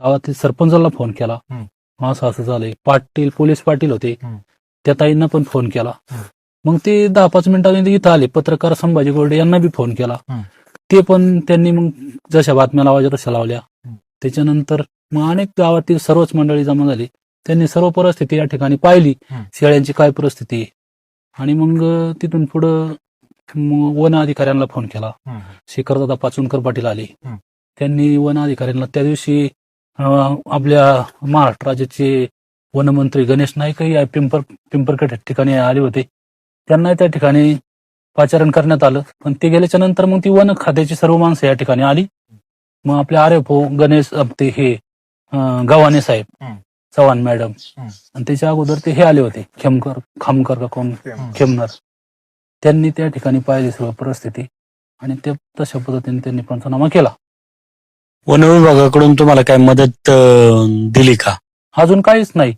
गावातील सरपंचाला फोन केला. मग असं असं झालंय पाटील पोलीस पाटील होते. त्या ताईंना पण फोन केला. मग ते दहा पाच मिनिटांनी इथं आले पत्रकार संभाजी गोल्डे यांना बी फोन केला. ते पण त्यांनी मग जशा बातम्या लावायच्या तशा लावल्या. त्याच्यानंतर मग अनेक गावातील सर्वच मंडळी जमा झाली त्यांनी सर्व परिस्थिती या ठिकाणी पाहिली. शेळ्यांची काय परिस्थिती आहे आणि मग तिथून पुढं वन अधिकाऱ्यांना फोन केला हम्म. शेखरदादा पाचुनकर पाटील आले. त्यांनी वन अधिकाऱ्यांना त्या दिवशी आपल्या महाराष्ट्र राज्याचे वनमंत्री गणेश नाईकही या पिंपर पिंपरकट ठिकाणी आले होते. त्यांना त्या ठिकाणी पाचारण करण्यात आलं. पण ते गेल्याच्यानंतर मग ती वन खात्याची सर्व माणसं या ठिकाणी आली. मग आपले आरे भो गणेश अं, ते हे गव्हाणे साहेब. चव्हाण मॅडम. आणि त्याच्या अगोदर ते हे आले होते. खेमकर खामकर का कोण? खेमनर. त्यांनी त्या ठिकाणी पाहिली सर्व परिस्थिती. आणि ते तशा पद्धतीने त्यांनी पंचनामा केला. वन विभागाकडून तुम्हाला काय मदत अं, दिली का? अजून काहीच नाही.